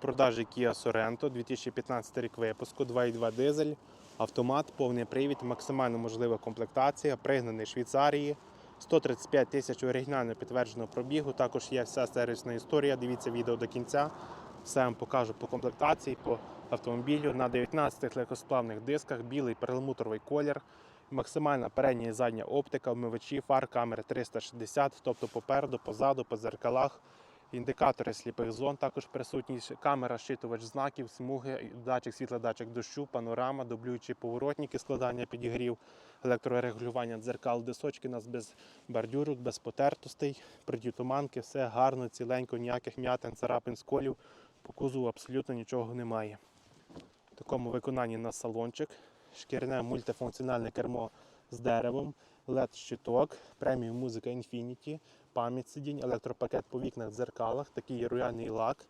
продажі Kia Sorento 2015 рік випуску, 2.2 дизель, автомат, повний привід, максимально можлива комплектація, пригнаний Швейцарії, 135 тисяч оригінально підтвердженого пробігу. Також є вся сервісна історія. Дивіться відео до кінця. Все вам покажу по комплектації, по автомобілю. На 19 легкосплавних дисках, білий перламутровий колір, максимальна передня і задня оптика, вмивачі, фар, камери 360, тобто попереду, позаду, по зеркалах. Індикатори сліпих зон також присутні, камера, щитувач знаків, смуги, датчик світла, датчик дощу, панорама, дублюючі поворотники, складання підігрів, електрорегулювання дзеркал, дисочки нас без бордюрок, без потертостей, придютуманки, все гарно, ціленько, ніяких м'ятин, царапин, сколів. По кузову абсолютно нічого немає. В такому виконанні на салончик, шкіряне мультифункціональне кермо з деревом, LED-щиток, преміум музика Infinity, пам'ять сидінь, електропакет по вікнах, дзеркалах, такий рояльний лак,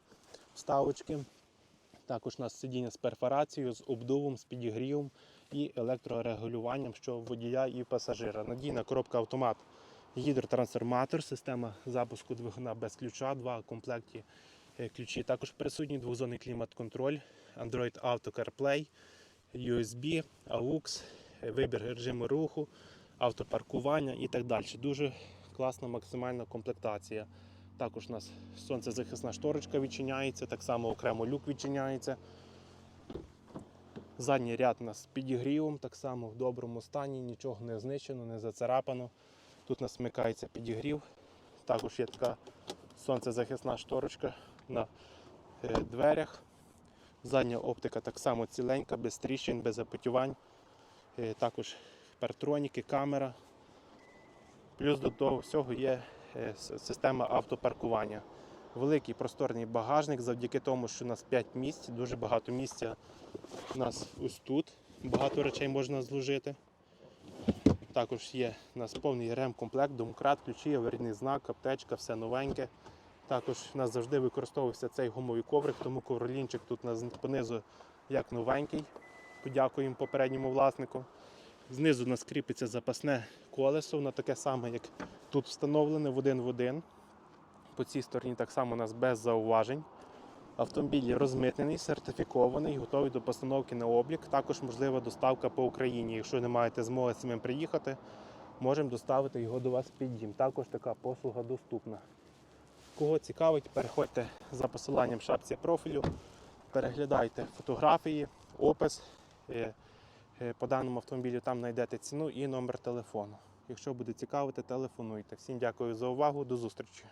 вставочки. Також у нас сидіння з перфорацією, з обдувом, з підігрівом і електрорегулюванням, що водія і пасажира. Надійна коробка автомат, гідротрансформатор, система запуску двигуна без ключа, два комплекті е, ключі. Також присутній двохзонний клімат-контроль, Android Auto CarPlay, USB, AUX, е, вибір режиму руху, автопаркування і так далі. Дуже класна максимальна комплектація. Також у нас сонцезахисна шторочка відчиняється, так само окремо люк відчиняється. Задній ряд у нас з підігрівом, так само в доброму стані, нічого не знищено, не зацарапано. Тут у нас вмикається підігрів. Також є така сонцезахисна шторочка на е, дверях. Задня оптика так само ціленька, без тріщин, без запотівань. Е, Також партроніки, камера. Плюс до того всього є е, система автопаркування. Великий просторний багажник завдяки тому, що у нас 5 місць, дуже багато місця у нас ось тут. Багато речей можна зложити. Також є у нас повний ремкомплект, домкрат, ключі, аварійний знак, аптечка, все новеньке. Також у нас завжди використовувався цей гумовий коврик, тому ковролінчик тут у нас понизу як новенький. Подякуємо попередньому власнику. Знизу у нас кріпиться запасне колесо, воно таке саме, як тут встановлене в один в один. По цій стороні так само у нас без зауважень. Автомобіль розмитнений, сертифікований, готовий до постановки на облік. Також можлива доставка по Україні. Якщо не маєте змоги самим приїхати, можемо доставити його до вас під дім. Також така послуга доступна. Кого цікавить, переходьте за посиланням в шапці профілю, переглядайте фотографії, опис. Е, По даному автомобілю там знайдете ціну і номер телефону. Якщо буде цікавити, телефонуйте. Всім дякую за увагу, до зустрічі.